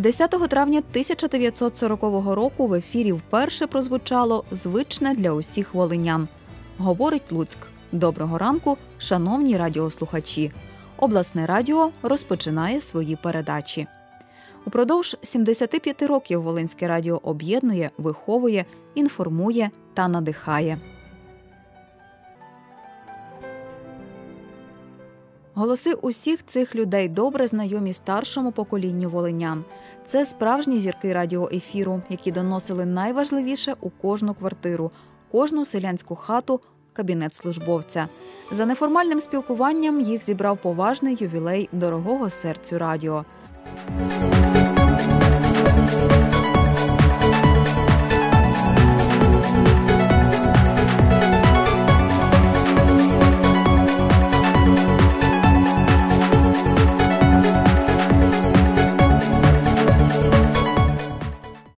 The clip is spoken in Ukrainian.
10 травня 1940 року в ефірі вперше прозвучало звичне для усіх волинян. Говорить Луцьк. Доброго ранку, шановні радіослухачі. Обласне радіо розпочинає свої передачі. Упродовж 75 років Волинське радіо об'єднує, виховує, інформує та надихає. Голоси усіх цих людей добре знайомі старшому поколінню волинян. Це справжні зірки радіоефіру, які доносили найважливіше у кожну квартиру, кожну селянську хату, кабінет службовця. За неформальним спілкуванням їх зібрав поважний ювілей дорогого серцю радіо.